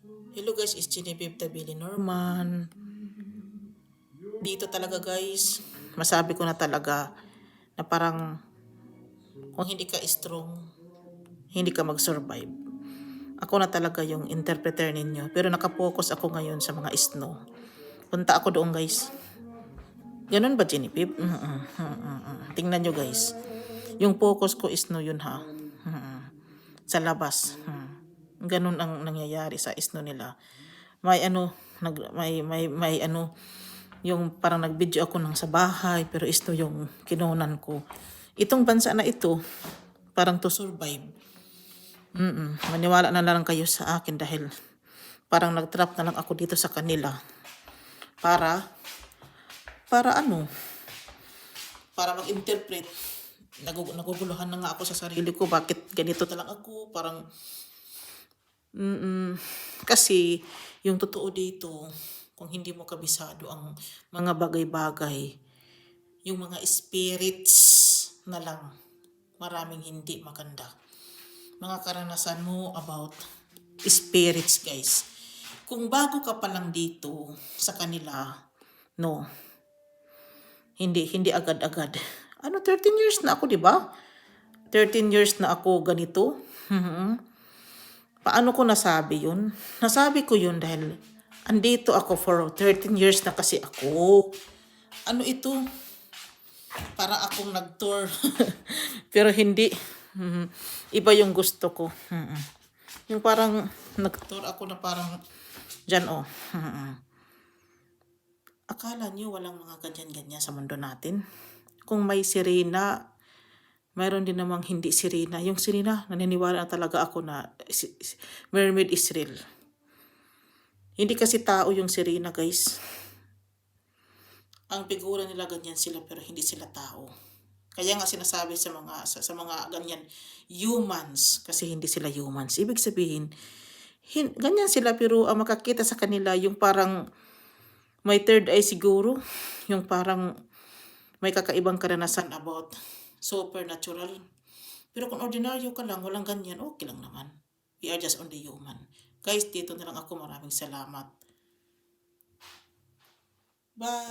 Hello guys, it's Genevieve Tabili Norman. Dito talaga guys, masabi ko na talaga na parang kung hindi ka strong, hindi ka mag-survive. Ako na talaga yung interpreter ninyo. Pero nakapokus ako ngayon sa mga snow. Punta ako doon guys. Ganun ba Genevieve? Mm, mm, mm, mm. Tingnan nyo guys. Yung focus ko snow yun ha. Mm. Sa labas. Mm. Ganun ang nangyayari sa snow nila. May ano, nag, may, may, may ano, yung parang nag-video ako ng sa bahay, pero ito yung kinunan ko. Itong bansa na ito, parang to survive. Mm Maniwala na lang kayo sa akin dahil parang nag-trap na lang ako dito sa kanila. Para, para ano, para mag-interpret. Nagug- naguguluhan na nga ako sa sarili ko. Bakit ganito na ako? Parang, mm kasi yung totoo dito, kung hindi mo kabisado ang mga bagay-bagay, yung mga spirits na lang, maraming hindi maganda. Mga karanasan mo about spirits, guys. Kung bago ka pa lang dito sa kanila, no, hindi, hindi agad-agad. Ano, 13 years na ako, di ba? 13 years na ako ganito. Paano ko nasabi yun? Nasabi ko yun dahil andito ako for 13 years na kasi ako. Ano ito? Para akong nag-tour. Pero hindi. Iba yung gusto ko. Yung parang nag-tour ako na parang dyan oh. Akala niyo walang mga ganyan-ganyan sa mundo natin? Kung may sirena, mayroon din namang hindi sirena. Yung sirena, naniniwala talaga ako na si- si- mermaid is real. Hindi kasi tao yung sirena, guys. Ang figura nila ganyan sila pero hindi sila tao. Kaya nga sinasabi sa mga sa, sa mga ganyan humans kasi hindi sila humans. Ibig sabihin, hin, ganyan sila pero ang makakita sa kanila yung parang may third eye siguro, yung parang may kakaibang karanasan about supernatural. Pero kung ordinaryo ka lang, walang ganyan, okay lang naman. We are just only human. Guys, dito na lang ako. Maraming salamat. Bye!